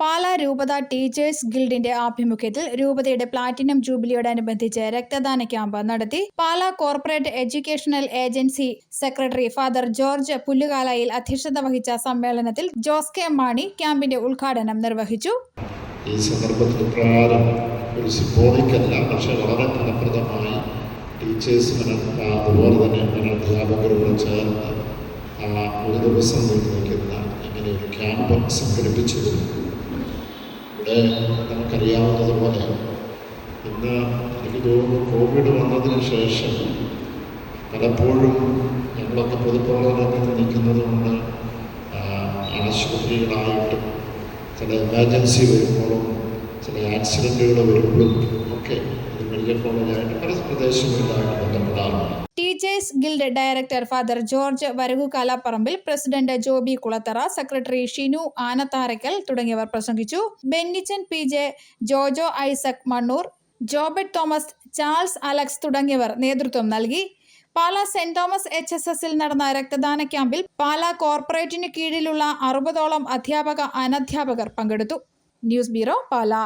പാലാ രൂപത ടീച്ചേഴ്സ് ഗിൽഡിന്റെ ആഭിമുഖ്യത്തിൽ രൂപതയുടെ പ്ലാറ്റിനം ജൂബിലിയോടനുബന്ധിച്ച് രക്തദാന ക്യാമ്പ് നടത്തി Pala corporate educational agency secretary father George Pullukalayil അധ്യക്ഷത വഹിച്ച സമ്മേളനത്തിൽ ജോസ് കെ മാണി ക്യാമ്പിന്റെ ഉദ്ഘാടനം നിർവഹിച്ചു. ഈ സന്ദർഭത്തിൽ പ്രകാരം ഒരു സിംബോളിക്കല്ല പക്ഷെ വളരെ ഫലപ്രദമായി ടീച്ചേഴ്സിന് അതുപോലെ തന്നെ അധ്യാപകരോട് ചേർന്ന് ഒരു ദിവസം നീണ്ടു നിൽക്കുന്ന ഇങ്ങനെ ഒരു ക്യാമ്പ് സംഘടിപ്പിച്ചതിൽ ഇവിടെ നമുക്കറിയാവുന്നതുപോലെ ഇന്ന് എനിക്ക് തോന്നുന്നു കോവിഡ് വന്നതിന് ശേഷം പലപ്പോഴും ഞങ്ങളൊക്കെ പൊതുപ്രവർത്തനത്തിൽ നിൽക്കുന്നത് കൊണ്ട് ആശുപത്രികളായിട്ടും ചില എമർജൻസി വരുമ്പോഴും ചില ആക്സിഡന്റുകൾ വരുമ്പോഴും ഒക്കെ ഇത് മെഡിക്കൽ കോളേജായിട്ട് പല പ്രദേശങ്ങളിലായിട്ട് ബന്ധപ്പെടാറുണ്ട്. Teachers guild director father George Varakukalaparambil president Joby Kulathara secretary Shinu Anatharakkal തുടങ്ങിയവർ പ്രസംഗിച്ചു. Bennichan P J Jojo Isaac Mannoor Jobert Thomas Charles Alex തുടങ്ങിയവർ നേതൃത്വം നൽകി. Pala saint Thomas H S എസിൽ നടന്ന രക്തദാന ക്യാമ്പിൽ പാല കോർപ്പറേറ്റിന് കീഴിലുള്ള അറുപതോളം അധ്യാപക അനധ്യാപകർ പങ്കെടുത്തു. News bureau Pala.